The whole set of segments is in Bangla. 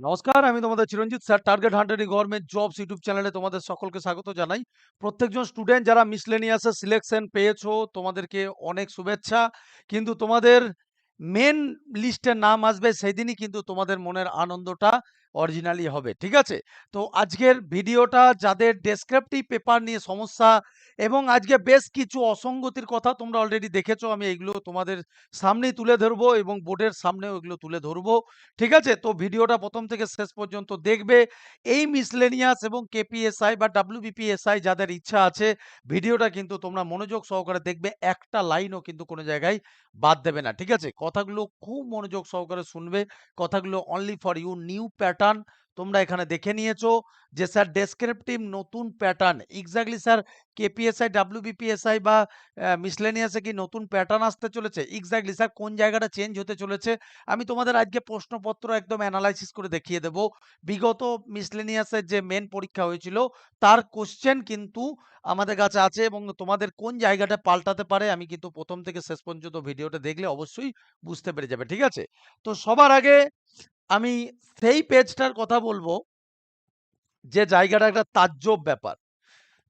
নমস্কার, আমি তোমাদের Chiranjit sir. Target hunting government jobs YouTube চ্যানেলে তোমাদের সকলকে স্বাগত জানাই। প্রত্যেকজন স্টুডেন্ট যারা মিসলেনিয়াসে সিলেকশন পেয়েছ, তোমাদেরকে অনেক শুভেচ্ছা। কিন্তু তোমাদের মেন লিস্টের নাম আসবে, সেদিনই কিন্তু তোমাদের মনের আনন্দটা অরিজিনালি হবে। ঠিক আছে? তো আজকের ভিডিওটা যাদের ডেসক্রিপটিভ পেপার নিয়ে সমস্যা এবং আজকে বেশ কিছু অসঙ্গতির কথা তোমরা অলরেডি দেখেছ, আমি এগুলো তোমাদের সামনেই তুলে ধরবো এবং বোর্ডের সামনেও এগুলো তুলে ধরবো। ঠিক আছে? তো ভিডিওটা প্রথম থেকে শেষ পর্যন্ত দেখবে। এই মিসলেনিয়াস এবং কেপিএসআই বা ডাব্লিউবিপিএসআই যাদের ইচ্ছা আছে, ভিডিওটা কিন্তু তোমরা মনোযোগ সহকারে দেখবে। একটা লাইনও কিন্তু কোনো জায়গায় বাদ দেবে না। ঠিক আছে? কথাগুলো খুব মনোযোগ সহকারে শুনবে। কথাগুলো only for you new pattern তোমরা এখানে দেখে নিয়েছো যে, স্যার ডেসক্রিপটিভ নতুন pattern exactly sir KPSI WBPSI বা মিসলেনিয়াসে কি নতুন প্যাটার্ন আসতে চলেছে? এক্স্যাক্টলি স্যার, কোন জায়গাটা চেঞ্জ হতে চলেছে? আমি তোমাদের আজকে প্রশ্নপত্র একদম অ্যানালাইসিস করে দেখিয়ে দেব। বিগত মিসলেনিয়াসের যে মেন পরীক্ষা হয়েছিল, তার কোশ্চেন কিন্তু আমাদের কাছে আছে এবং তোমাদের কোন জায়গাটা পাল্টাতে পারে, আমি কিন্তু প্রথম থেকে শেষ পর্যন্ত ভিডিওটা দেখলে অবশ্যই বুঝতে পেরে যাবে, ঠিক আছে? তো সবার আগে আমি সেই পেজটার কথা বলব যে জায়গাটা একটা তাজ্জব ব্যাপার।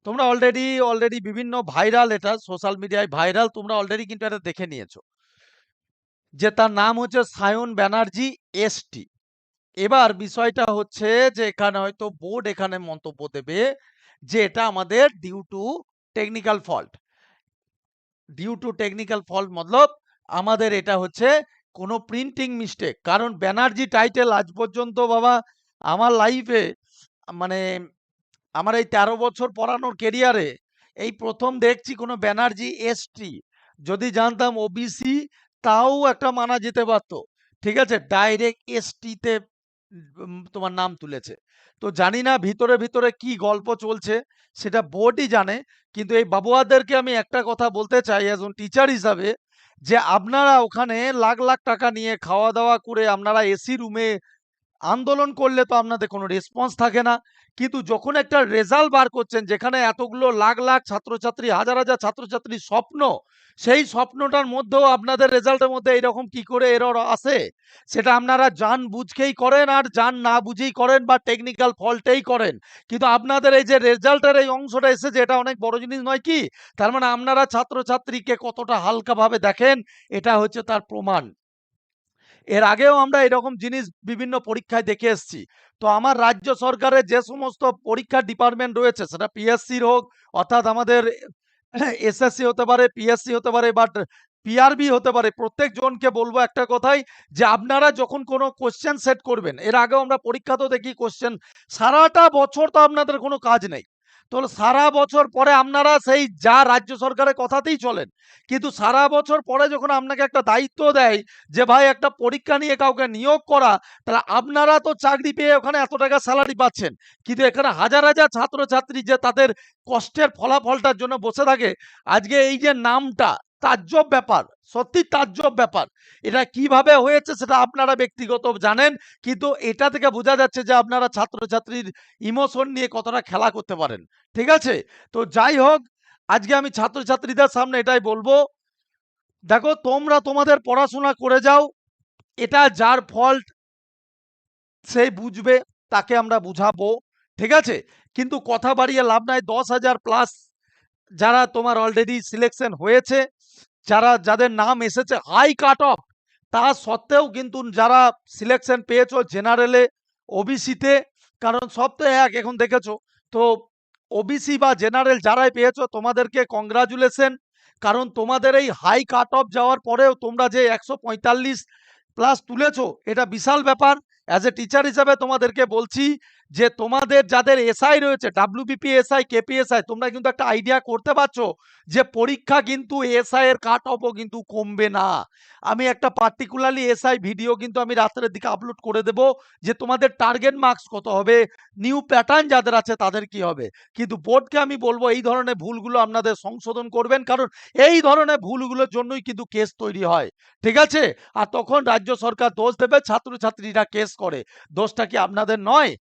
তোমরা অলরেডি অলরেডি বিভিন্ন ভাইরাল এটা সোশ্যাল মিডিয়ায় ভাইরাল তোমরা অলরেডি কিন্তু এটা দেখে নিয়েছো। যে তার নাম হচ্ছে সায়ন ব্যানার্জি এসটি এবার বিষয়টা হচ্ছে যে এখানে হয়তো বোর্ড এখানে মন্তব্য দেবে যে এটা আমাদের due to technical fault due to technical fault মতলব আমাদের এটা হচ্ছে কোনো প্রিন্টিং মিস্টেক কারণ ব্যানার্জি টাইটেল আজ পর্যন্ত বাবা আমার লাইফে মানে আমার এই তেরো বছর পড়ানোর কেরিয়ারে এই প্রথম দেখছি কোনো ব্যানার্জি এসটি যদি জানতাম ওবিসি তাও একটা মানা যেতে পারতো। ঠিক আছে? ডাইরেক্ট এসটিতে তোমার নাম তুলেছে। তো জানি না ভিতরে ভিতরে কি গল্প চলছে, সেটা বোর্ডই জানে, কিন্তু এই বাবুয়াদেরকে আমি একটা কথা বলতে চাই অ্যাজ টিচার হিসাবে যে আপনারা ওখানে লাখ লাখ টাকা নিয়ে খাওয়া দাওয়া করে আপনারা এসি রুমে আন্দোলন করলে তো আপনাদের কোনো রেসপন্স থাকে না। কিন্তু যখন একটা রেজাল্ট বার করছেন, যেখানে এতগুলো লাখ লাখ ছাত্রছাত্রী, হাজার হাজার ছাত্রছাত্রীর স্বপ্ন, সেই স্বপ্নটার মধ্যেও আপনাদের রেজাল্টের মধ্যে এইরকম কি করে এরর আসে? সেটা আপনারা জান বুঝকেই করেন আর জান না বুঝেই করেন বা টেকনিক্যাল ফল্টেই করেন। কিন্তু আপনাদের এই যে রেজাল্টের এই অংশটা এসেছে, এটা অনেক বড় জিনিস নয় কি? তার মানে আপনারা ছাত্রছাত্রীকে কতটা হালকাভাবে দেখেন, এটা হচ্ছে তার প্রমাণ। এর আগেও আমরা এরকম জিনিস বিভিন্ন পরীক্ষায় দেখে এসেছি। তো আমার রাজ্য সরকারের যে সমস্ত পরীক্ষার ডিপার্টমেন্ট রয়েছে, সেটা পিএসসির হোক, অর্থাৎ আমাদের এসএসসি হতে পারে, পিএসসি হতে পারে, বাট পিআরবি হতে পারে প্রত্যেক জনকে বলব একটা কথাই যে আপনারা যখন কোনো কোশ্চেন সেট করবেন, এর আগেও আমরা পরীক্ষা তো দেখি কোশ্চেন সারাটা বছর তো আপনাদের কোনো কাজ নেই। তো সারা বছর পরে আপনারা সেই যা রাজ্য সরকারের কথাতেই চলেন, কিন্তু সারা বছর পরে যখন আপনাকে একটা দায়িত্ব দেয় যে ভাই একটা পরীক্ষা নিয়ে কাউকে নিয়োগ করা, তাহলে আপনারা তো চাকরি পেয়ে ওখানে এত টাকা স্যালারি পাচ্ছেন, কিন্তু এখানে হাজার হাজার ছাত্রছাত্রী যে তাদের কষ্টের ফলাফলটার জন্য বসে থাকে, আজকে এই যে নামটা তাজ্জব ব্যাপার সত্যি তাজ্জব ব্যাপার। এটা কীভাবে হয়েছে সেটা আপনারা ব্যক্তিগত জানেন, কিন্তু এটা থেকে বোঝা যাচ্ছে যে আপনারা ছাত্রছাত্রীর ইমোশন নিয়ে কতটা খেলা করতে পারেন। ঠিক আছে? তো যাই হোক, আজকে আমি ছাত্রছাত্রীদের সামনে এটাই বলব। দেখো, তোমরা তোমাদের পড়াশোনা করে যাও, এটা যার ফল্ট সেই বুঝবে, তাকে আমরা বুঝাবো। ঠিক আছে? কিন্তু কথা বাড়িয়ে লাভ নাই, দশ হাজার প্লাস যারা তোমার অলরেডি সিলেকশন হয়েছে যারা, যাদের নাম এসেছে হাই কাট অফ তা সত্ত্বেও কিন্তু যারা সিলেকশন পেয়েছ জেনারেলে ওবিসিতে কারণ সব তো এক, এখন দেখেছ। তো ওবিসি বা জেনারেল যারাই পেয়েছ, তোমাদেরকে কংগ্রাচুলেশন কারণ তোমাদের এই হাই কাট অফ যাওয়ার পরেও তোমরা যে একশো পঁয়তাল্লিশ প্লাস তুলেছো, এটা বিশাল ব্যাপার। অ্যাজ এ টিচার হিসাবে তোমাদেরকে বলছি যে তোমাদের যাদের এসআই রয়েছে ডাব্লিউবিপি এসআই কেপিএসআই তোমরা কিন্তু একটা আইডিয়া করতে পারছ যে পরীক্ষা কিন্তু এসআই এর কাট অফও কিন্তু কমবে না। আমি একটা পার্টিকুলারলি এসআই ভিডিও কিন্তু আমি রাত্রের দিকে আপলোড করে দেব যে তোমাদের টার্গেট মার্কস কত হবে নিউ প্যাটার্ন যাদের আছে তাদের কি হবে। কিন্তু বোর্ডকে আমি বলব এই ধরনের ভুলগুলো আপনাদের সংশোধন করবেন, কারণ এই ধরনের ভুলগুলোর জন্যই কিন্তু কেস তৈরি হয়। ঠিক আছে? আর তখন রাজ্য সরকার দোষ দেবে, ছাত্রছাত্রীরা কেস করে। দোষটা কি আপনাদের নয়?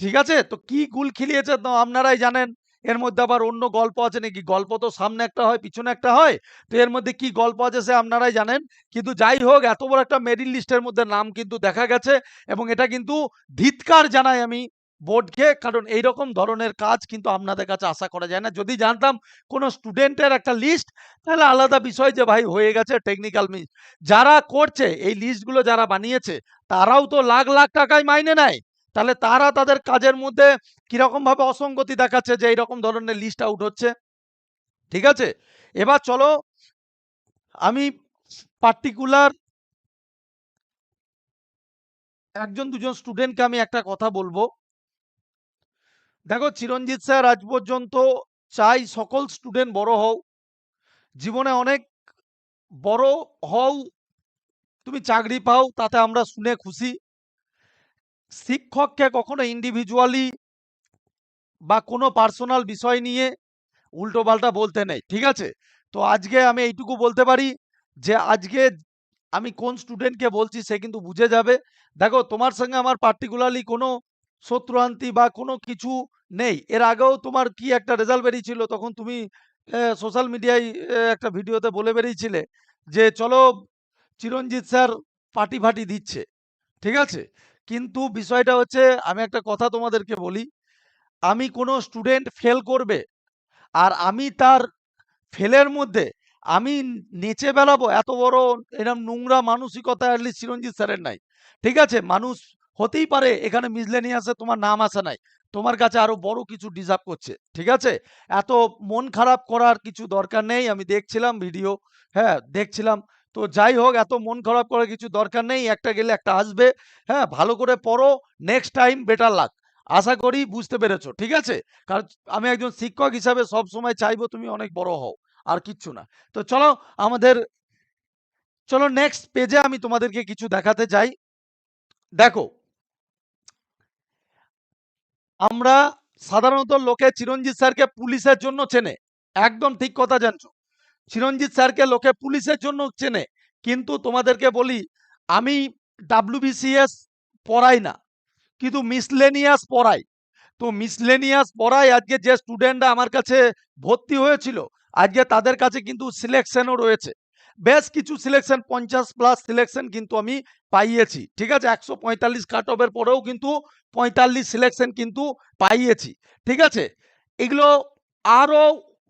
ঠিক আছে? তো কি গুল খিলিয়েছে তো আপনারাই জানেন। এর মধ্যে আবার অন্য গল্প আছে নাকি? গল্প তো সামনে একটা হয়, পিছনে একটা হয়। তো এর মধ্যে কি গল্প আছে সে আপনারাই জানেন। কিন্তু যাই হোক, এত বড় একটা মেরিট লিস্টের মধ্যে নাম কিন্তু দেখা গেছে এবং এটা কিন্তু ধিৎকার জানাই আমি বোর্ডকে। কারণ এইরকম ধরনের কাজ কিন্তু আপনাদের কাছে আশা করা যায় না। যদি জানতাম কোনো স্টুডেন্টের একটা লিস্ট তাহলে আলাদা বিষয় যে ভাই হয়ে গেছে টেকনিক্যাল মিস যারা করছে, এই লিস্টগুলো যারা বানিয়েছে, তারাও তো লাখ লাখ টাকায় মাইনে নেয়। তাহলে তারা তাদের কাজের মধ্যে কীরকম ভাবে অসঙ্গতি দেখাচ্ছে যে এইরকম ধরনের লিস্ট আউট হচ্ছে? ঠিক আছে? এবার চলো, আমি পার্টিকুলার একজন দুজন স্টুডেন্টকে আমি একটা কথা বলব। দেখো, চিরঞ্জিত স্যার আজ পর্যন্ত চাই সকল স্টুডেন্ট বড় হও। জীবনে অনেক বড় হও। তুমি চাকরি পাও, তাতে আমরা শুনে খুশি। শিক্ষককে কখনো ইন্ডিভিজুয়ালি বা কোনো পার্সোনাল বিষয় নিয়ে উল্টো পাল্টা বলতে নেই, ঠিক আছে? তো আজকে আমি এইটুকু বলতে পারি যে আজকে আমি কোন স্টুডেন্টকে বলছি সে কিন্তু বুঝে যাবে। দেখো, তোমার সঙ্গে আমার পার্টিকুলারলি কোনো শত্রুয়ান্তি বা কোনো কিছু নেই। এর আগেও তোমার কি একটা রেজাল্ট বেরিয়েছিল? তখন তুমি সোশ্যাল মিডিয়ায় একটা ভিডিওতে বলে বেরিয়েছিলে যে, চলো, চিরঞ্জিত স্যার পার্টি ফাটি দিচ্ছে। ঠিক আছে? কিন্তু বিষয়টা হচ্ছে, আমি একটা কথা তোমাদেরকে বলি। আমি কোনো স্টুডেন্ট ফেল করবে আর আমি তার ফেলের মধ্যে আমি নেচে বেড়াবো এত বড় এরকম নোংরা মানসিকতা অ্যাটলিস্ট চিরঞ্জিত স্যারের নাই। ঠিক আছে? মানুষ হতেই পারে, এখানে মিসলেনিয়াসে তোমার নাম আসা নাই। তোমার কাছে আরও বড় কিছু ডিজার্ভ করছে। ঠিক আছে? এত মন খারাপ করার কিছু দরকার নেই। আমি দেখছিলাম ভিডিও হ্যাঁ দেখছিলাম। তো যাই হোক, এত মন খারাপ করার কিছু দরকার নেই। একটা গেলে একটা আসবে। হ্যাঁ ভালো করে পড়ো। নেক্সট টাইম বেটার লাগ আশা করি বুঝতে পেরেছ, ঠিক আছে? কারণ আমি একজন শিক্ষক হিসাবে সব সময় চাইব তুমি অনেক বড় হও, আর কিচ্ছু না। তো চলো, আমাদের, চলো নেক্সট পেজে আমি তোমাদেরকে কিছু দেখাতে চাই দেখো, আমরা সাধারণত লোকে চিরঞ্জিত স্যারকে পুলিশের জন্য চেনে। একদম ঠিক কথা জানছো। চিরঞ্জিত স্যারকে লোকে পুলিশের জন্য চেনে, কিন্তু তোমাদেরকে বলি, আমি ডাব্লিউবিসিএস পড়াই না, কিন্তু মিসলেনিয়াস পড়াই। তো মিসলেনিয়াস পড়াই আজকে যে স্টুডেন্টরা আমার কাছে ভর্তি হয়েছিল, আজকে তাদের কাছে কিন্তু সিলেকশনও রয়েছে। বেশ কিছু সিলেকশন পঞ্চাশ প্লাস সিলেকশন কিন্তু আমি পাইয়েছি, ঠিক আছে? একশো পঁয়তাল্লিশ কাট অফের পরেও কিন্তু পঁয়তাল্লিশ সিলেকশন কিন্তু পাইয়েছি, ঠিক আছে? এগুলো আরও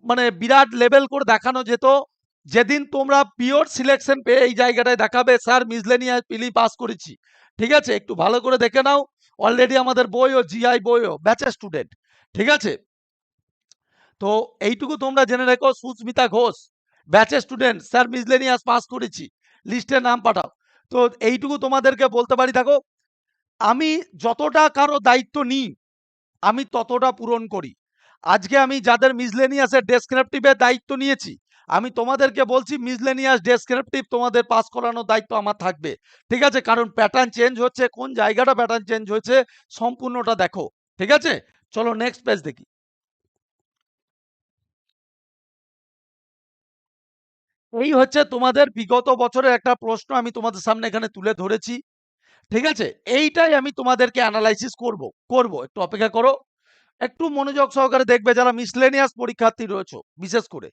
মানে বিরাট লেভেল করে দেখানো যেত। যেদিন তোমরা পিওর সিলেকশন পেয়ে এই জায়গাটায় দেখাবে স্যার মিসলেনিয়া পিলি পাস করেছি। ঠিক আছে? একটু ভালো করে দেখে নাও। অলরেডি আমাদের বইও জিআই বইও ব্যাচের স্টুডেন্ট ঠিক আছে? তো এইটুকু তোমরা জেনে রেখো, সুস্মিতা ঘোষ ব্যাচের স্টুডেন্ট স্যার মিসলেনিয়াস পাস করেছি। লিস্টে নাম পাঠাও। তো এইটুকু তোমাদেরকে বলতে পারি, দেখো, আমি যতটা কারও দায়িত্ব নিই, আমি ততটা পূরণ করি। আজকে আমি যাদের মিসলেনিয়াসের ডেসক্রিপটিভের দায়িত্ব নিয়েছি, আমি তোমাদেরকে বলছি মিসলেনিয়াস ডেসক্রিপটিভ তোমাদের পাস করানোর দায়িত্ব আমার থাকবে। ঠিক আছে? কারণ প্যাটার্ন চেঞ্জ হচ্ছে, কোন জায়গাটা প্যাটার্ন চেঞ্জ হয়েছে সম্পূর্ণটা দেখো। ঠিক আছে? চলো নেক্সট পেজ দেখি। এই হচ্ছে তোমাদের বিগত বছরের একটা প্রশ্ন আমি তোমাদের সামনে এখানে তুলে ধরেছি। ঠিক আছে? এইটাই আমি তোমাদেরকে অ্যানালাইসিস করব করব। একটু অপেক্ষা করো। একটু মনোযোগ সহকারে দেখবে যারা মিসলেনিয়াস পরীক্ষার্থী রয়েছে, বিশেষ করে।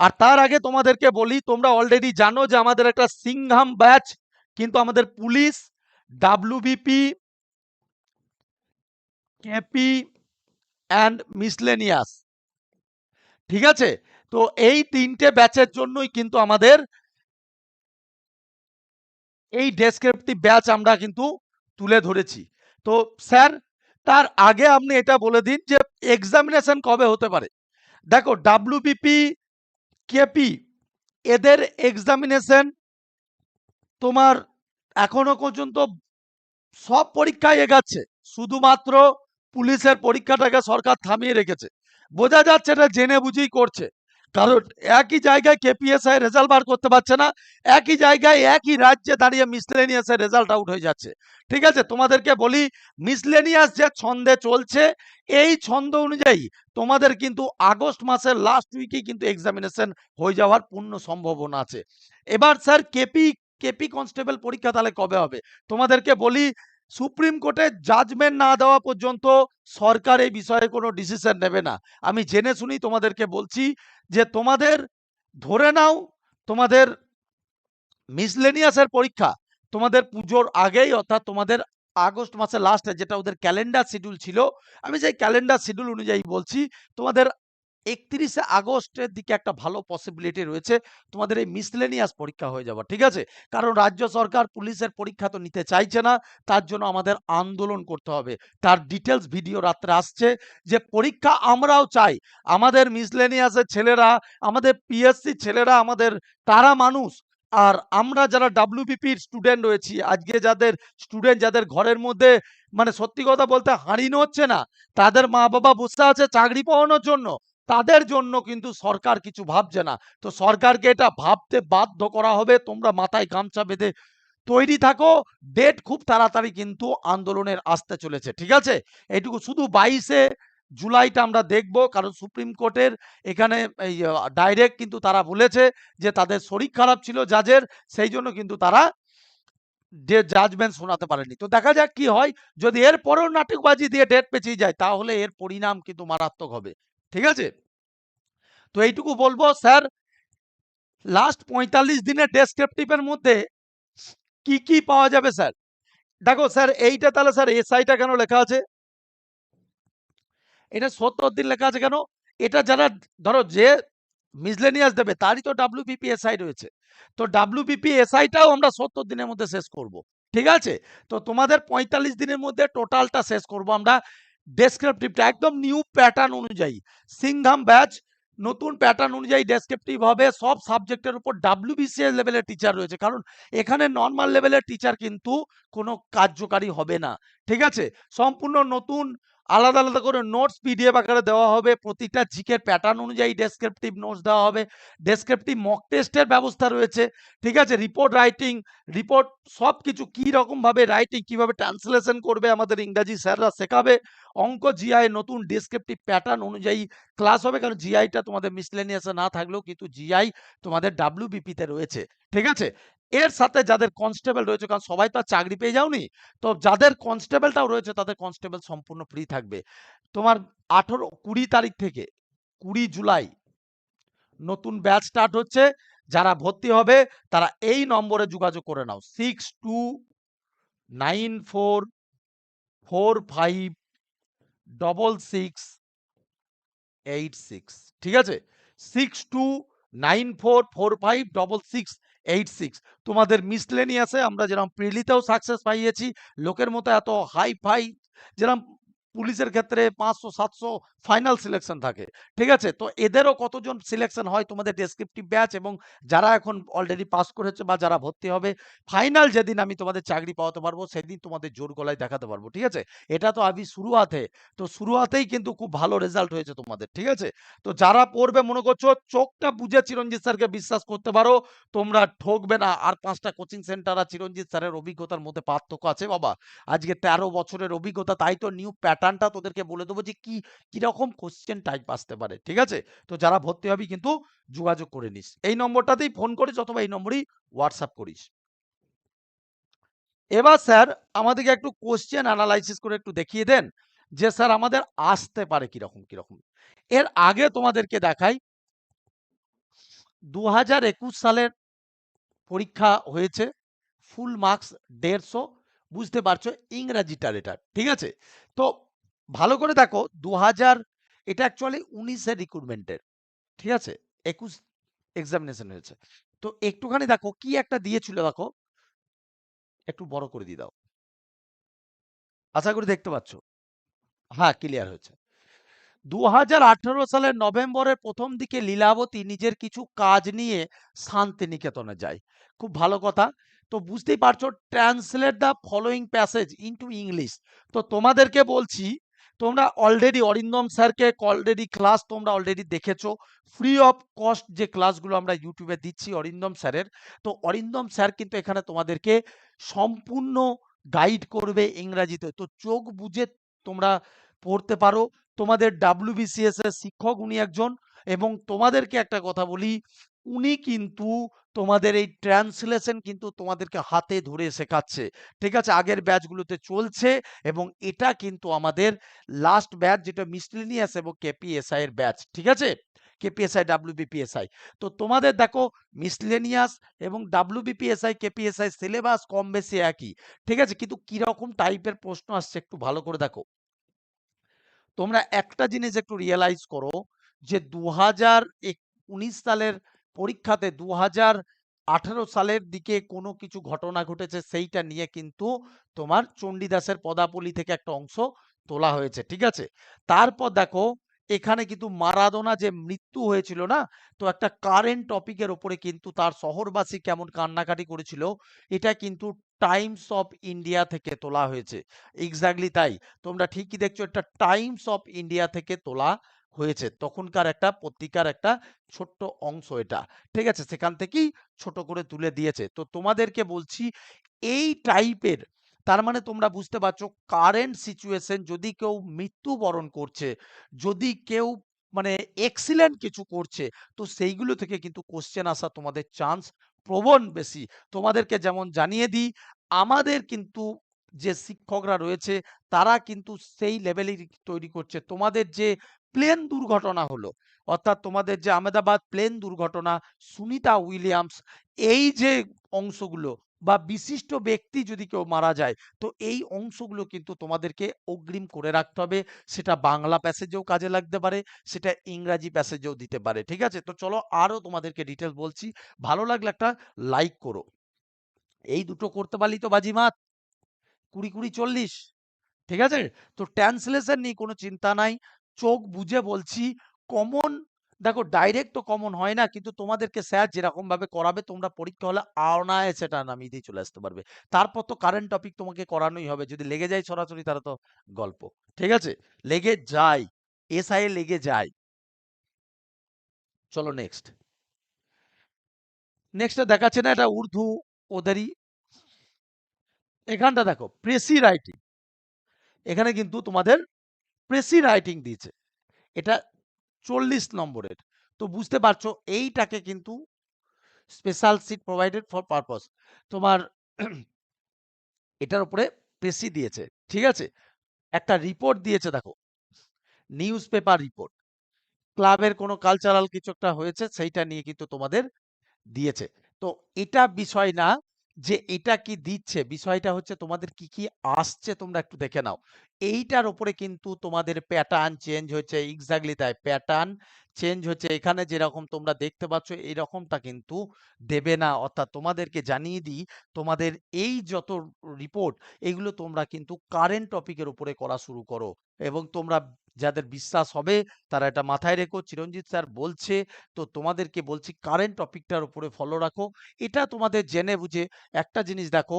আর তার আগে তোমাদেরকে বলি, তোমরা অলরেডি জানো যে আমাদের একটা সিংহাম ব্যাচ, কিন্তু আমাদের police WBP KP and miscellaneous ঠিক আছে? তো এই তিনটে ব্যাচের জন্যই কিন্তু আমাদের এই ডেসক্রিপটিভ ব্যাচ আমরা কিন্তু তুলে ধরেছি। তো স্যার তার আগে আপনি এটা বলে দিন যে এক্সামিনেশন কবে হতে পারে। দেখো ডাব্লিউবিপি কেপি এদের এক্সামিনেশন তোমার এখনও পর্যন্ত সব পরীক্ষায় এগাচ্ছে। শুধুমাত্র পুলিশের পরীক্ষাটাকে সরকার থামিয়ে রেখেছে। বোঝা যাচ্ছে এটা জেনে বুঝেই করছে। কারণ একই জায়গায় কেপিএসআই রেজাল্ট বার করতে পারছে না, একই জায়গায় একই রাজ্যে দাঁড়িয়ে মিসলেনিয়াসের রেজাল্ট আউট হয়ে যাচ্ছে। ঠিক আছে? তোমাদেরকে বলি মিসলেনিয়াস যে ছন্দে চলছে, এই ছন্দ অনুযায়ী তোমাদের কিন্তু আগস্ট মাসের লাস্ট উইকেই কিন্তু এক্সামিনেশন হয়ে যাওয়ার পূর্ণ সম্ভাবনা আছে। এবার স্যার কেপি কেপি কনস্টেবল পরীক্ষা তাহলে কবে হবে? তোমাদেরকে বলি, সুপ্রিম কোর্টে জাজমেন্ট না দেওয়া পর্যন্ত সরকার এই বিষয়ে কোনো ডিসিশন নেবে না। আমি জেনে শুনি তোমাদেরকে বলছি যে তোমাদের, ধরে নাও তোমাদের মিসলেনিয়াসের পরীক্ষা, তোমাদের পুজোর আগেই অর্থাৎ তোমাদের আগস্ট মাসের লাস্টে যেটা ওদের ক্যালেন্ডার শিডিউল ছিল, আমি সেই ক্যালেন্ডার শিডিউল অনুযায়ী বলছি, তোমাদের একত্রিশে আগস্টের দিকে একটা ভালো পসিবিলিটি রয়েছে, তোমাদের এই মিসলেনিয়াস পরীক্ষা হয়ে যাওয়ার, ঠিক আছে? কারণ রাজ্য সরকার পুলিশের পরীক্ষা তো নিতে চাইছে না, তার জন্য আমাদের আন্দোলন করতে হবে। তার ডিটেলস ভিডিও রাত্রে আসছে যে পরীক্ষা আমরাও চাই। আমাদের মিসলেনিয়াসের ছেলেরা, আমাদের পিএসসি ছেলেরা, আমাদের তারা মানুষ। আর আমরা যারা ডাব্লিউবিপির স্টুডেন্ট রয়েছি, আজকে যাদের স্টুডেন্ট যাদের ঘরের মধ্যে মানে সত্যি কথা বলতে হারিয়ে হচ্ছে না, তাদের মা বাবা বসে আছে চাকরি পাওয়ানোর জন্য। তাদের জন্য কিন্তু সরকার কিছু ভাবছে না। তো সরকারকে এটা ভাবতে বাধ্য করা হবে। তোমরা মাথায় গামছা বেঁধে তৈরি থাকো। ডেট খুব তাড়াতাড়ি কিন্তু আন্দোলনের আসতে চলেছে, ঠিক আছে? এইটুকু শুধু বাইশে জুলাইটা আমরা দেখব, কারণ সুপ্রিম কোর্টের এখানে এই ডাইরেক্ট কিন্তু তারা বলেছে যে তাদের শরীর খারাপ ছিল জাজের সেই জন্য কিন্তু তারা যে জাজমেন্ট শোনাতে পারেনি। তো দেখা যাক কি হয়। যদি এর পরেও নাটকবাজি দিয়ে ডেট পেঁচিয়ে যায়, তাহলে এর পরিণাম কিন্তু মারাত্মক হবে। ঠিক আছে? তো এইটুকু বলব, স্যার লাস্ট পঁয়তাল্লিশ দিনের ডেসক্রিপটিভের মধ্যে কি কি পাওয়া যাবে, স্যার? দেখো, স্যার, এইটা তাহলে, স্যার এসআইটা কেন লেখা আছে? এটা সত্তর দিন লেখা আছে কেন? এটা যারা, ধরো, যে মিসলেনিয়াস দেবে, তারই তো ডাব্লিউপিপি এসআই রয়েছে। তো ডাব্লিউপিপি এসআইটাও আমরা সত্তর দিনের মধ্যে শেষ করব। ঠিক আছে? তো তোমাদের পঁয়তাল্লিশ দিনের মধ্যে টোটালটা শেষ করব আমরা। ডেসক্রিপটিভটা একদম নিউ প্যাটার্ন অনুযায়ী। সিংহাম ব্যাচ নতুন প্যাটার্ন অনুযায়ী ডেসক্রিপটিভ হবে। সব সাবজেক্টের উপর ডাব্লিউবিসিএস লেভেলের টিচার রয়েছে। কারণ এখানে নর্মাল লেভেলের টিচার কিন্তু কোনো কার্যকারী হবে না। ঠিক আছে? সম্পূর্ণ নতুন আলাদা আলাদা করে নোটস পিডিএফ আকারে দেওয়া হবে, প্রতিটা জিকের প্যাটার্ন অনুযায়ী ডেসক্রিপটিভ নোটস দেওয়া হবে ডেসক্রিপটিভ মক টেস্টের ব্যবস্থা রয়েছে, ঠিক আছে? রিপোর্ট রাইটিং রিপোর্ট সব কিছু কী রকমভাবে রাইটিং কীভাবে ট্রান্সলেশন করবে আমাদের ইংরাজি স্যাররা শেখাবে, অঙ্ক জিআই নতুন ডেসক্রিপটিভ প্যাটার্ন অনুযায়ী ক্লাস হবে, কারণ জিআইটা তোমাদের মিসলেনিয়াসে না থাকলেও কিন্তু জিআই তোমাদের ডাব্লিউবিপিতে রয়েছে, ঠিক আছে? এর সাথে যাদের কনস্টেবল রয়েছে, কারণ সবাই তো আর চাকরি পেয়ে যাওনি, তো যাদের কনস্টেবলটাও রয়েছে, তাদের কনস্টেবল সম্পূর্ণ ফ্রি থাকবে। তোমার আঠেরো, কুড়ি তারিখ থেকে, কুড়ি জুলাই, নতুন ব্যাচ স্টার্ট হচ্ছে, যারা ভর্তি হবে, তারা এই নম্বরে যোগাযোগ করে নাও six two nine four four five double six eight six ঠিক আছে? Six two nine four four five double six eight six তোমাদের মিসলেনিয়াসে আমরা যেরকম প্রিলিতেও সাকসেস পাইয়েছি, লোকের মতো এত হাই ফাই যেরকম পুলিশের ক্ষেত্রে পাঁচশো, সাতশো ফাইনাল সিলেকশন থাকে। ঠিক আছে? তো এদেরও কতজন সিলেকশন হয় তোমাদের ডেসক্রিপটিভ ব্যাচ এবং যারা এখন অলরেডি পাস করেছে বা যারা ভর্তি হবে ফাইনাল যেদিন আমি তোমাদের চাকরি পাওয়াতে পারব, সেদিন তোমাদের জোর গলায় দেখাতে পারব। ঠিক আছে? এটা তো আমি শুরুয়াতে। তো শুরুয়াতেই কিন্তু খুব ভালো রেজাল্ট হয়েছে তোমাদের। ঠিক আছে? তো যারা পড়বে, মনে করছ, চোখটা বুঝে চিরঞ্জিত স্যারকে বিশ্বাস করতে পারো, তোমরা ঠকবে না। আর পাঁচটা কোচিং সেন্টার আর চিরঞ্জিত স্যারের অভিজ্ঞতার মধ্যে পার্থক্য আছে, বাবা। আজকে তেরো বছরের অভিজ্ঞতা, তাই তো নিউ প্যাটার্নটা তোদেরকে বলে দেবো যে, কি, কীরকম কোশ্চেন টাইপ আসতে পারে, ঠিক আছে? তো যারা ভর্তি হবি কিন্তু যোগাযোগ করে নিস। এই নম্বরটাতেই ফোন করিস অথবা এই নম্বরেই হোয়াটসঅ্যাপ করিস। এবার স্যার আমাদেরকে একটু কোশ্চেন অ্যানালাইসিস করে একটু দেখিয়ে দেন যে স্যার আমাদের আসতে পারে কীরকম কীরকম। এর আগে তোমাদেরকে দেখাই দু হাজার একুশ সালের পরীক্ষা হয়েছে ফুল মার্কস দেড়শো, বুঝতে পারছ ইংরাজিটার এটা ঠিক আছে? তো ভালো করে দেখো দু হাজার এটা অ্যাকচুয়ালি উনিশের রিক্রুটমেন্টের ঠিক আছে? একুশ এক্সামিনেশন হয়েছে। তো একটুখানি দেখো, কি একটা দিয়েছিল দেখো? একটু বড় করে দিয়ে দাও। আশা করি দেখতে পাচ্ছ? হ্যাঁ ক্লিয়ার হয়েছে। দু সালের নভেম্বরের প্রথম দিকে লীলাবতী নিজের কিছু কাজ নিয়ে শান্তিনিকেতনে যায়। খুব ভালো কথা। তো বুঝতেই পারছ translate the following passage into English তো তোমাদেরকে বলছি তোমরা অলরেডি অরিন্দম স্যারকে অলরেডি ক্লাস তোমরা অলরেডি দেখেছ। ফ্রি অফ কস্ট যে ক্লাসগুলো আমরা ইউটিউবে দিচ্ছি অরিন্দম স্যারের। তো অরিন্দম স্যার কিন্তু এখানে তোমাদেরকে সম্পূর্ণ গাইড করবে ইংরাজিতে। তো চোখ বুঝে তোমরা পড়তে পারো। তোমাদের ডাব্লিউবিসিএস এর শিক্ষক উনি একজন এবং তোমাদেরকে একটা কথা বলি উনি কিন্তু তোমাদের এই ট্রান্সলেশন কিন্তু তোমাদেরকে হাতে ধরে শেখাচ্ছে। ঠিক আছে? আগের ব্যাচগুলোতে চলছে এবং এটা কিন্তু আমাদের লাস্ট ব্যাচ যেটা মিসলিনিয়াস এবং কেপিএসআই এর ব্যাচ। ঠিক আছে? KPSI, WBPSI. তো তোমাদের দেখো মিসলেনিয়াস এবং ডাব্লিউবিপিএসআই, কেপিএসআই সিলেবাস কম বেশি একই। ঠিক আছে? কিন্তু কীরকম টাইপের প্রশ্ন আসছে একটু ভালো করে দেখো। তোমরা একটা জিনিস একটু রিয়েলাইজ করো যে ২০১৯ সালের পরীক্ষাতে ২০১৮ সালের দিকে কোনো কিছু ঘটনা ঘটেছে সেইটা নিয়ে কিন্তু তোমার চণ্ডীদাসের পদাবলী থেকে একটা অংশ তোলা হয়েছে। ঠিক আছে? তারপর দেখো এখানে কিন্তু মারাদোনা যে মৃত্যু হয়েছিল না? তো একটা কারেন্ট টপিকের উপরে কিন্তু তার শহরবাসী কেমন কান্নাকাটি করেছিল, এটা কিন্তু টাইমস অফ ইন্ডিয়া থেকে তোলা হয়েছে। এক্সাক্টলি তাই। তোমরা ঠিকই দেখছ এটা টাইমস অফ ইন্ডিয়া থেকে তোলা হয়েছে। তখনকার একটা পত্রিকার একটা ছোট্ট অংশ এটা। ঠিক আছে? সেখান থেকেই ছোট করে তুলে দিয়েছে। তো তোমাদেরকে বলছি এই টাইপের তার মানে তোমরা বুঝতে পারছ কারেন্ট সিচুয়েশন যদি কেউ মৃত্যুবরণ করছে, যদি কেউ মানে এক্সিলেন্ট কিছু করছে, তো সেইগুলো থেকে কিন্তু কোশ্চেন আসা তোমাদের চান্স প্রবণ বেশি। তোমাদেরকে যেমন জানিয়ে দিই, আমাদের কিন্তু যে শিক্ষকরা রয়েছে তারা কিন্তু সেই লেভেলেরই তৈরি করছে। তোমাদের যে প্লেন দুর্ঘটনা হলো, অর্থাৎ তোমাদের যে আহমেদাবাদ প্লেন দুর্ঘটনা, সুনিতা উইলিয়ামস এই যে অংশগুলো বা বিশিষ্ট ব্যক্তি যদি কেউ মারা যায়, তো এই অংশগুলো কিন্তু তোমাদেরকে অগ্রিম করে রাখতে হবে। সেটা বাংলা প্যাসেজেও কাজে লাগতে পারে, সেটা ইংরাজি প্যাসেজেও দিতে পারে। ঠিক আছে? তো চলো আরও তোমাদেরকে ডিটেইলস বলছি। ভালো লাগলে একটা লাইক করো। এই দুটো করতে পারলি তো বাজিমাত। ২০, ২০, ৪০ ঠিক আছে? তো ট্রান্সলেশন নিয়ে কোনো চিন্তা নাই। চোখ বুজে বলছি, কমন, দেখো ডাইরেক্ট তো কমন হয় না, কিন্তু তোমাদেরকে স্যার যেরকম ভাবে করাবে, তোমরা পরীক্ষা হলে অনায়াসে সেটা নামিয়ে দিয়ে চলে আসতে পারবে। তারপর তো কারেন্ট টপিক তোমাকে করানোই হবে। যদি লেগে যায় সরাসরি, তাহলে তো গল্প। ঠিক আছে? লেগে যায়। এসআই লেগে যায়। চলো নেক্সট। নেক্সটে দেখাচ্ছে না এটা উর্দু, ওদেরই। এখানটা দেখো প্রেসি রাইটিং। এখানে কিন্তু তোমাদের প্রেসি রাইটিং দিয়েছে। এটা ৪০ নম্বরের। তো বুঝতে পারছ, এইটাকে কিন্তু special seat provided for purpose তোমার এটার উপরে প্রেসি দিয়েছে। ঠিক আছে? একটা রিপোর্ট দিয়েছে, দেখো। News paper report. ক্লাবের কোনো কালচারাল কিছু একটা হয়েছে, সেইটা নিয়ে কিন্তু তোমাদের দিয়েছে। তো এটা বিষয় না যে এটা কি দিচ্ছে, বিষয়টা হচ্ছে তোমাদের কি, কি আসছে তোমরা একটু দেখে নাও। এইটার উপরে কিন্তু তোমাদের প্যাটার্ন চেঞ্জ হয়েছে। এক্সাক্টলি তাই। প্যাটার্ন চেঞ্জ হচ্ছে। এখানে যেরকম তোমরা দেখতে পাচ্ছ এরকমটা কিন্তু দেবে না। অর্থাৎ তোমাদেরকে জানিয়ে দিই তোমাদের এই যত রিপোর্ট এগুলো তোমরা কিন্তু কারেন্ট টপিকের উপরে করা শুরু করো এবং তোমরা যাদের বিশ্বাস হবে তারা এটা মাথায় রেখো। চিরঞ্জিত স্যার বলছে তো তোমাদেরকে বলছি কারেন্ট টপিকটার উপরে ফলো রাখো। এটা তোমাদের জেনে বুঝে একটা জিনিস দেখো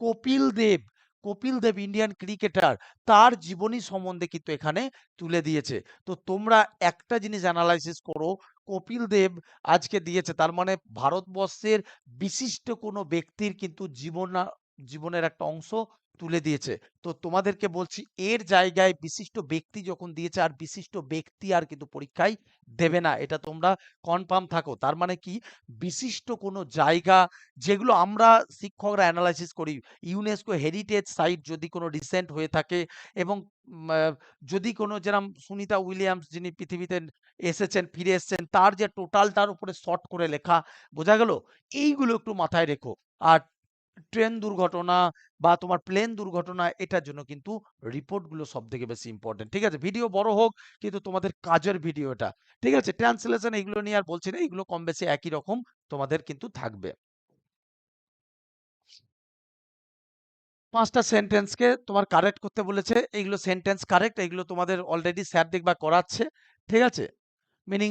কপিল দেব, কপিল দেব ইন্ডিয়ান ক্রিকেটার তার জীবনী সম্বন্ধে কিন্তু এখানে তুলে দিয়েছে। তো তোমরা একটা জিনিস অ্যানালাইসিস করো কপিল দেব আজকে দিয়েছে তার মানে ভারতবর্ষের বিশিষ্ট কোনো ব্যক্তির কিন্তু জীবন জীবনের একটা অংশ তুলে দিয়েছে। তো তোমাদেরকে বলছি এর জায়গায় বিশিষ্ট ব্যক্তি যখন দিয়েছে আর বিশিষ্ট ব্যক্তি আর কিন্তু পরীক্ষায় দেবে না। এটা তোমরা কনফার্ম থাকো। তার মানে কি বিশিষ্ট কোনো জায়গা যেগুলো আমরা শিক্ষকরা অ্যানালাইসিস করি ইউনেস্কো হেরিটেজ সাইট যদি কোনো রিসেন্ট হয়ে থাকে এবং যদি কোনো যেরম সুনিতা উইলিয়ামস যিনি পৃথিবীতে এসেছেন, ফিরে এসছেন তার যে টোটালটার উপরে শর্ট করে লেখা, বোঝা গেল? এইগুলো একটু মাথায় রেখো। আর ট্রেন দুর্ঘটনা বা তোমার প্লেন দুর্ঘটনা, এটার জন্য কিন্তু রিপোর্টগুলো সবথেকে বেশি ইম্পোর্টেন্ট। ঠিক আছে? ভিডিও বড় হোক, কিন্তু তোমাদের কাজের ভিডিও এটা। ঠিক আছে? ট্রান্সলেশন এগুলো নিয়ে আর বলছি না। এগুলো কম বেশি একই রকম তোমাদের কিন্তু থাকবে। ৫ টা সেন্টেন্সকে তোমার কারেক্ট করতে বলেছে। এইগুলো সেন্টেন্স কারেক্ট এগুলো তোমাদের অলরেডি স্যার দেখবা করাচ্ছে। ঠিক আছে? মিনিং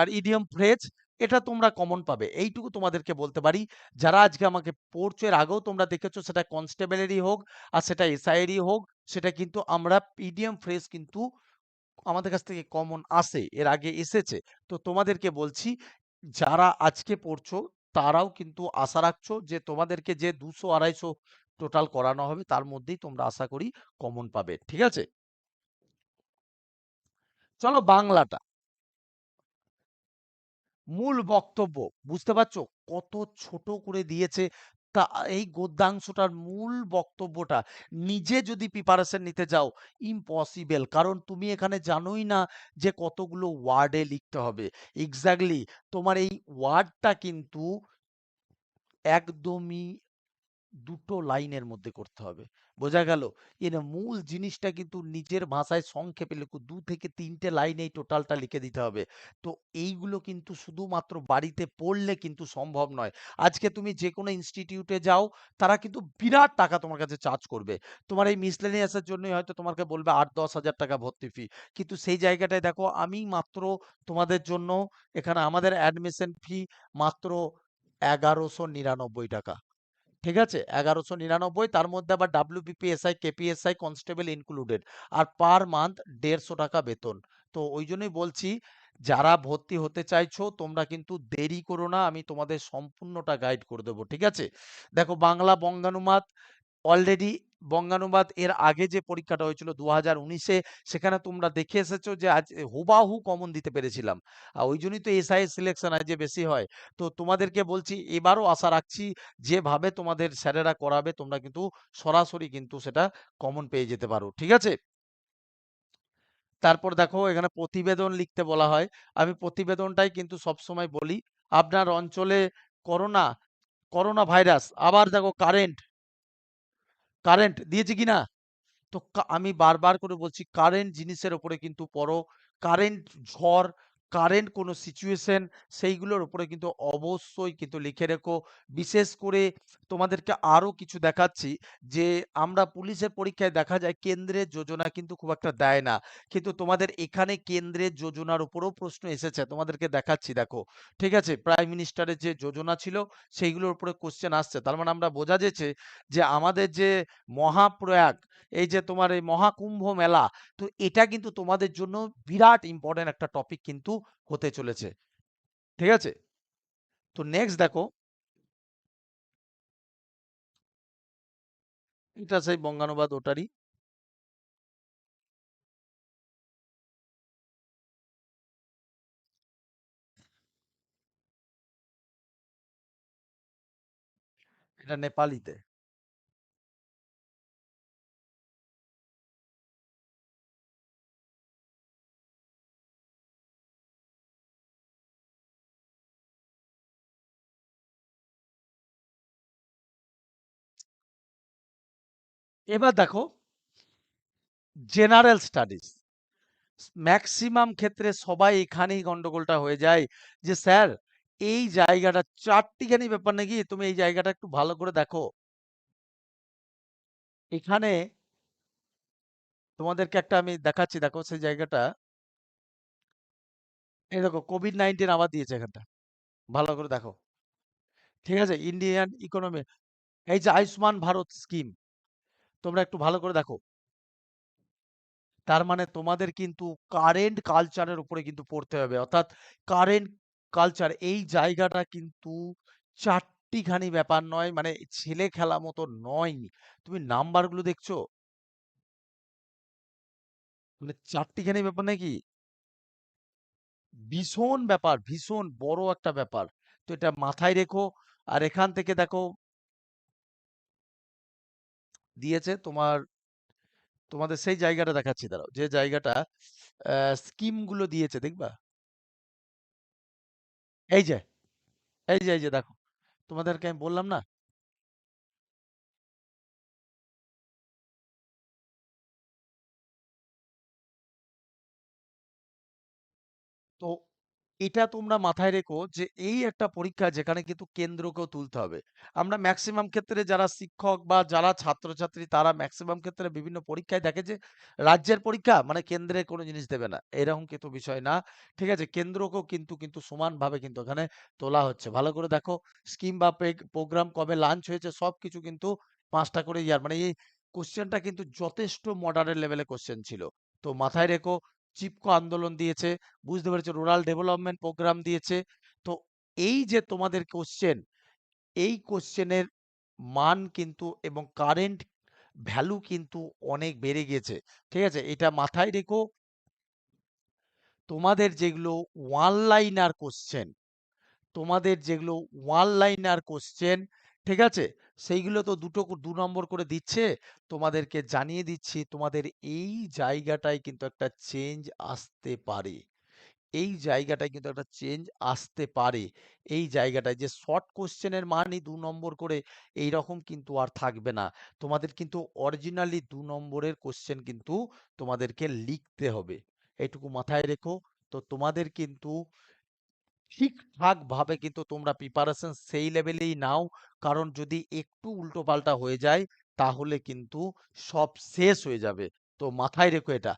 আর ইডিয়ম ফ্রেজ এটা তোমরা কমন পাবে। এইটুকু তোমাদেরকে বলতে পারি। যারা আজকে আমাকে পড়ছো, এর আগেও তোমরা দেখেছ, সেটা কনস্টেবলেরই হোক আর সেটা এসআই এরই হোক, সেটা কিন্তু আমরা ইডিয়ম ফ্রেজ কিন্তু আমাদের কাছ থেকে কমন আসে। এর আগে এসেছে। তো তোমাদেরকে বলছি, যারা আজকে পড়ছো, তারাও কিন্তু আশা রাখছো যে তোমাদেরকে যে দুশো, আড়াইশো টোটাল করানো হবে, তার মধ্যেই তোমরা আশা করি কমন পাবে। ঠিক আছে? চলো বাংলাটা। মূল বক্তব্য, বুঝতে পারছ? কত ছোট করে দিয়েছে। তা এই গদ্যাংশটার মূল বক্তব্যটা নিজে যদি প্রিপারেশন নিতে যাও ইম্পসিবল কারণ তুমি এখানে জানোই না যে কতগুলো ওয়ার্ডে লিখতে হবে। এক্স্যাক্টলি তোমার এই ওয়ার্ডটা কিন্তু একদমই দুটো লাইনের মধ্যে করতে হবে। বোঝা গেল? এর মূল জিনিসটা কিন্তু নিজের ভাষায় সংক্ষেপে লিখো, দু থেকে তিনটে লাইনে এই টোটালটা লিখে দিতে হবে। তো এইগুলো কিন্তু শুধুমাত্র বাড়িতে পড়লে কিন্তু সম্ভব নয়। আজকে তুমি যে কোনো ইনস্টিটিউটে যাও, তারা কিন্তু বিরাট টাকা তোমার কাছে চার্জ করবে। তোমার এই মিসলেনিয়াসের জন্যই হয়তো তোমাকে বলবে আট, দশ হাজার টাকা ভর্তি ফি কিন্তু সেই জায়গাটায় দেখো, আমি মাত্র তোমাদের জন্য এখানে আমাদের অ্যাডমিশন ফি মাত্র এগারোশো নিরানব্বই টাকা। ঠিক আছে? এগারোশো নিরানব্বই, তার মধ্যে আবার ডাব্লিউবিপিএসআই কেপিএসআই কনস্টেবল ইনক্লুডেড আর পার মান্থ দেড়শো টাকা বেতন। তো ওই জন্যই বলছি, যারা ভর্তি হতে চাইছো, তোমরা কিন্তু দেরি করো না, আমি তোমাদের সম্পূর্ণটা গাইড করে দেবো, ঠিক আছে? দেখো বাংলা বঙ্গানুবাদ অলরেডি বঙ্গানুবাদ এর আগে যে পরীক্ষাটা হয়েছিল দু হাজার উনিশে, সেখানে তোমরা দেখে এসেছ যে আজ হুবাহু কমন দিতে পেরেছিলাম। আর ওই জন্যই তো এসআই সিলেকশন আজ বেশি হয়। তো তোমাদেরকে বলছি, এবারও আশা রাখছি যেভাবে তোমাদের স্যারেরা করাবে, তোমরা কিন্তু সরাসরি কিন্তু সেটা কমন পেয়ে যেতে পারো। ঠিক আছে? তারপর দেখো, এখানে প্রতিবেদন লিখতে বলা হয়। আমি প্রতিবেদনটাই কিন্তু সবসময় বলি। আপনার অঞ্চলে করোনা করোনা ভাইরাস, আবার দেখো কারেন্ট কারেন্ট দিয়েছে কিনা? তো আমি বারবার করে বলছি, কারেন্ট জিনিসের ওপরে কিন্তু পড়ো। কারেন্ট ঝড় কারেন্ট কোনো সিচুয়েশন সেইগুলোর উপরে কিন্তু অবশ্যই কিন্তু লিখে রেখো। বিশেষ করে তোমাদেরকে আরও কিছু দেখাচ্ছি যে আমরা পুলিশের পরীক্ষায় দেখা যায় কেন্দ্রের যোজনা কিন্তু খুব একটা দেয় না। কিন্তু তোমাদের এখানে কেন্দ্রের যোজনার উপরেও প্রশ্ন এসেছে, তোমাদেরকে দেখাচ্ছি দেখো। ঠিক আছে? প্রাইম মিনিস্টারের যে যোজনা ছিল সেইগুলোর উপরে কোশ্চেন আসছে। তার মানে আমরা বোঝা যাচ্ছে যে আমাদের যে মহাপ্রয়াগ, এই যে তোমার এই মহাকুম্ভ মেলা, তো এটা কিন্তু তোমাদের জন্য বিরাট ইম্পর্টেন্ট একটা টপিক কিন্তু হতে চলেছে। ঠিক আছে? তো নেক্সট দেখো। এটা সেই বঙ্গানুবাদ ওটারই। এটা নেপালিতে। এবার দেখো জেনারেল স্টাডিজ ম্যাক্সিমাম ক্ষেত্রে সবাই এখানেই গন্ডগোলটা হয়ে যায় যে, স্যার, এই জায়গাটা, চারটিখানি ব্যাপার নাকি? তুমি এই জায়গাটা একটু ভালো করে দেখো। এখানে তোমাদেরকে একটা আমি দেখাচ্ছি, দেখো সেই জায়গাটা। এই দেখো কোভিড নাইন্টিন আবার দিয়েছে এখানটা। ভালো করে দেখো। ঠিক আছে? ইন্ডিয়ান ইকোনমি এই যে আয়ুষ্মান ভারত স্কিম তোমরা একটু ভালো করে দেখো। তার মানে তোমাদের কিন্তু কারেন্ট কালচারের উপরে কিন্তু পড়তে হবে। অর্থাৎ কারেন্ট কালচার এই জায়গাটা কিন্তু চারটিখানি ব্যাপার নয় মানে ছেলে খেলা মতো নয়। তুমি নাম্বারগুলো দেখছ? মানে চারটিখানি ব্যাপার নাকি? ভীষণ ব্যাপার, ভীষণ বড় একটা ব্যাপার। তো এটা মাথায় রেখো। আর এখান থেকে দেখো দিয়েছে, তোমার, তোমাদের সেই জায়গাটা দেখাচ্ছি, দাঁড়াও। যে জায়গাটা স্কিমগুলো দিয়েছে, দেখবা? এই যে এই যে এই যে, দেখো। তোমাদেরকে আমি বললাম না? এটা তোমরা মাথায় রেখো যে, এই একটা পরীক্ষা যেখানে কিন্তু কেন্দ্রকেও তুলতে হবে। আমরা ম্যাক্সিমাম ক্ষেত্রে যারা শিক্ষক বা যারা ছাত্রছাত্রী, তারা ম্যাক্সিমাম ক্ষেত্রে বিভিন্ন পরীক্ষায় দেখে যে, রাজ্যের পরীক্ষা মানে কেন্দ্রের কোনো জিনিস দেবে না। এরকম কিন্তু বিষয় না। ঠিক আছে? কেন্দ্রকেও কিন্তু কিন্তু সমানভাবে কিন্তু এখানে তোলা হচ্ছে। ভালো করে দেখো, স্কিম বা প্রোগ্রাম কবে লাঞ্চ হয়েছে সব কিছু কিন্তু পাঁচটা করে ইয়ার মানে এই কোশ্চেনটা কিন্তু যথেষ্ট মডারেট লেভেলে কোশ্চেন ছিল। তো মাথায় রেখো চিপকো আন্দোলন দিয়েছে, বুঝতে পেরেছ? রুরাল ডেভেলপমেন্ট প্রোগ্রাম দিয়েছে। তো এই যে তোমাদের কোশ্চেন এই কোশ্চেনের মান কিন্তু এবং কারেন্ট ভ্যালু কিন্তু অনেক বেড়ে গেছে। ঠিক আছে? এটা মাথায় রেখো। তোমাদের যেগুলো ওয়ান লাইনার কোশ্চেন তোমাদের যেগুলো ওয়ান লাইনার কোশ্চেন ঠিক আছে? সেইগুলো তো দুটো দু নম্বর করে দিচ্ছে। তোমাদেরকে জানিয়ে দিচ্ছি, তোমাদের এই জায়গাটায় কিন্তু একটা চেঞ্জ আসতে পারে। এই জায়গাটায় কিন্তু একটা চেঞ্জ আসতে পারে। এই জায়গাটায় যে শর্ট কোশ্চেনের মানই দু নম্বর করে এই রকম কিন্তু আর থাকবে না। তোমাদের কিন্তু অরিজিনালি দু নম্বরের কোশ্চেন কিন্তু তোমাদেরকে লিখতে হবে। এটুকু মাথায় রেখো। তো তোমাদের কিন্তু ঠিকঠাক ভাবে কিন্তু তোমরা প্রিপারেশন সেই লেভেলেই নাও। কারণ যদি একটু উল্টোপাল্টা হয়ে যায়, তাহলে কিন্তু সব শেষ হয়ে যাবে। তো মাথায় রেখো এটা।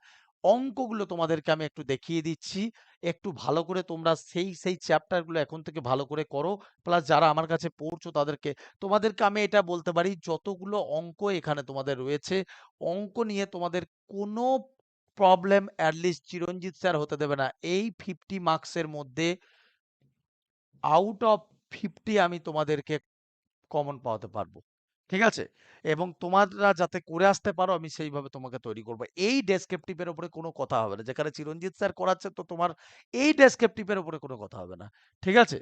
অঙ্কগুলো তোমাদেরকে আমি একটু দেখিয়ে দিচ্ছি। একটু ভালো করে তোমরা সেই সেই চ্যাপ্টারগুলো এখন থেকে ভালো করে করো। প্লাস যারা আমার কাছে পড়ছো তাদেরকে, তোমাদেরকে আমি এটা বলতে পারি, যতগুলো অঙ্ক এখানে তোমাদের রয়েছে, অঙ্ক নিয়ে তোমাদের কোনো প্রবলেম অ্যাটলিস্ট চিরঞ্জিত স্যার হতে দেবে না। এই ফিফটি মার্কসের মধ্যে আউট অফ ফিফটি আমি তোমাদেরকে কমন পাওয়াতে পারব। ঠিক আছে? এবং তোমরা যাতে করে আসতে পারো, আমি সেইভাবে তোমাকে তৈরি করব। এই ডেসক্রিপটিভের উপরে কোনো কথা হবে না। যেখানে চিরঞ্জিত স্যার করাচ্ছে, তো তোমার এই ডেসক্রিপটিভের উপরে কোনো কথা হবে না। ঠিক আছে?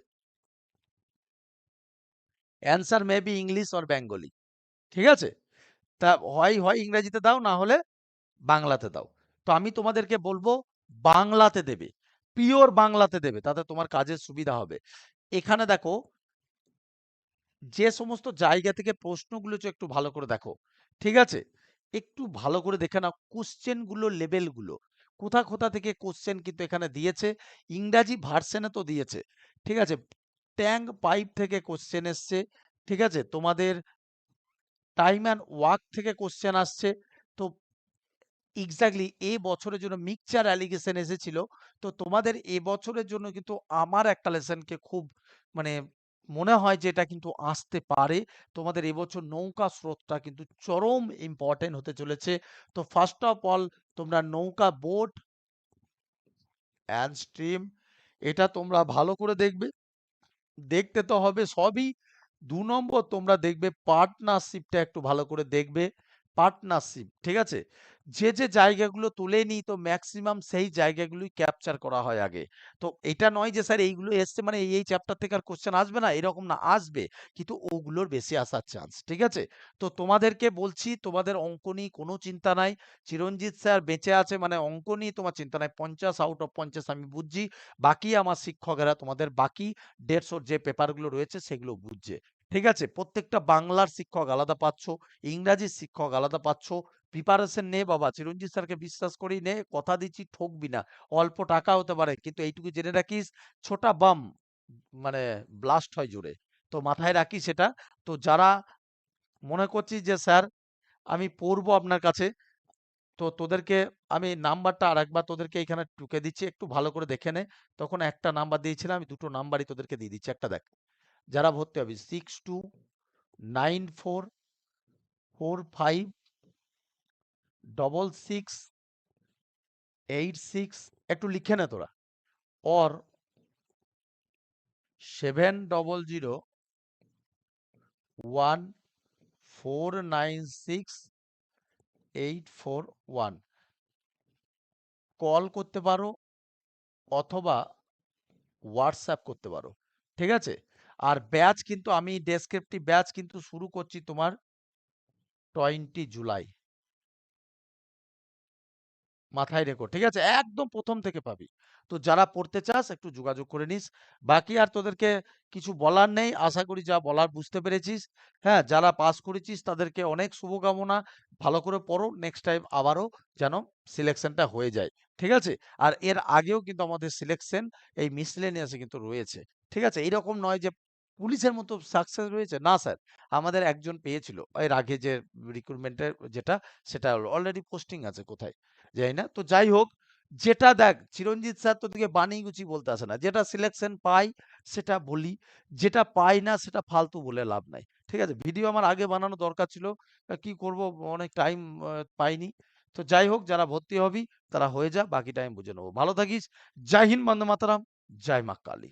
Answer may be English or Bengali ঠিক আছে? তা হয় হয় ইংরেজিতে দাও, না হলে বাংলাতে দাও। তো আমি তোমাদেরকে বলব, বাংলাতে দেবে। পিওর বাংলাতে দেবে, তাতে তোমার কাজের সুবিধা হবে। এখানে দেখো, যে সমস্ত জায়গা থেকে প্রশ্নগুলো একটু ভালো করে দেখো, ঠিক আছে? একটু ভালো করে দেখে নাও কোশ্চেনগুলো লেভেলগুলো। কোথা কোথা থেকে কোশ্চেন কিন্তু এখানে দিয়েছে, ইংরাজি ভার্সেনে তো দিয়েছে, ঠিক আছে? ট্যাঙ্ক পাইপ থেকে কোশ্চেন এসছে, ঠিক আছে? তোমাদের টাইম অ্যান্ড ওয়ার্ক থেকে কোশ্চেন আসছে এক্স্যাক্টলি এ বছরের জন্য মিক্সচার অ্যালিগেশন এসেছিল। তো তোমাদের এ বছরের জন্য কিন্তু আমার একটা লেসনকে খুব মানে মনে হয় যে এটা কিন্তু আসতে পারে। তোমাদের এবছর নৌকা স্রোতটা কিন্তু চরম ইম্পর্টেন্ট হতে চলেছে। তো ফার্স্ট অফ অল তোমরা নৌকা বোট অ্যান্ড স্ট্রিম এটা তোমরা ভালো করে দেখবে। দেখতে তো হবে সবই। দু নম্বর তোমরা দেখবে পার্টনারশিপটা একটু ভালো করে দেখবে। পার্টনারশিপ, ঠিক আছে? যে যে জায়গাগুলো তুলেনি তো ম্যাক্সিমাম সেই জায়গাগুলোই ক্যাপচার করা হয় আগে। তো এটা নয় যে, স্যার, এইগুলো এসছে মানে এই এই চ্যাপ্টার থেকে আর কোশ্চেন আসবে না? এরকম না, আসবে। কিন্তু ওগুলোর বেশি আসার চান্স ঠিক আছে? তো তোমাদেরকে বলছি, তোমাদের অঙ্ক নিয়ে কোনো চিন্তা নাই। চিরঞ্জিত স্যার বেঁচে আছে মানে অঙ্ক নিয়ে তোমার চিন্তা নাই। পঞ্চাশ আউট অফ পঞ্চাশ আমি বুঝছি। বাকি আমার শিক্ষকেরা তোমাদের বাকি দেড়শোর যে পেপারগুলো রয়েছে সেগুলো বুঝছে। ঠিক আছে? প্রত্যেকটা বাংলার শিক্ষক আলাদা পাচ্ছ, ইংরাজির শিক্ষক আলাদা পাচ্ছ প্রিপারেশন নে বাবা, চিরঞ্জিত স্যারকে বিশ্বাস করি নে, কথা দিচ্ছি, ঠকবি না। অল্প টাকা হতে পারে, কিন্তু এইটুকু জেনে রাখিস, ছোটা বাম মানে ব্লাস্ট হয় জোরে। তো মাথায় রাখিস সেটা। তো যারা মনে করছিস যে, স্যার, আমি পড়ব আপনার কাছে, তো তোদেরকে, আমি নাম্বারটা আরেকবার তোদেরকে এখানে টুকে দিচ্ছি, একটু ভালো করে দেখে নে। তখন একটা নাম্বার দিয়েছিলাম, আমি দুটো নাম্বারই তোদেরকে দিয়ে দিচ্ছি। একটা দেখ। যারা ভর্তি হবে six two nine four four five double six eight six একটু লিখে নে তোরা। Or seven double zero one four nine six eight four one call করতে পারো অথবা হোয়াটসঅ্যাপ করতে পারো। ঠিক আছে? আর ব্যাচ কিন্তু আমি ডেসক্রিপটিভ ব্যাচ কিন্তু শুরু করছি তোমার টোয়েন্টি জুলাই মাথায় রেখো, ঠিক আছে? একদম প্রথম থেকে পাবি। তো যারা পড়তে চাস, একটু যোগাযোগ করে নিস। বাকি আর তোদেরকে কিছু বলার নেই, আশা করি যা বলার বুঝতে পেরেছিস। হ্যাঁ যারা পাস করেছিস, তাদেরকে অনেক শুভকামনা। ভালো করে পড়ো নেক্সট টাইম আবারও যেন সিলেকশনটা হয়ে যায়, ঠিক আছে? আর এর আগেও কিন্তু আমাদের সিলেকশন এই মিসলেনিয়াসে কিন্তু রয়েছে, ঠিক আছে? এইরকম নয় যে পুলিশের মতো সাকসেস রয়েছে? না স্যার। আমাদের একজন পেয়েছিল এর আগে যে রিক্রুটমেন্টের যেটা, সেটা অলরেডি পোস্টিং আছে কোথায়? যাই না। তো যাই হোক, যেটা দেখ, চিরঞ্জিত স্যার তো তোকে বানিয়ে গুছি বলতে আসে না। যেটা সিলেকশন পাই, সেটা বলি। যেটা পাই না, সেটা ফালতু বলে লাভ নাই। ঠিক আছে? ভিডিও আমার আগে বানানো দরকার ছিল। কি করব? অনেক টাইম পাইনি। তো যাই হোক, যারা ভর্তি হবি, তারা হয়ে যা বাকি টাইম বুঝে নেব। ভালো থাকিস। জয় হিন্দ বন্দে মাতারাম। জয় মা কালী।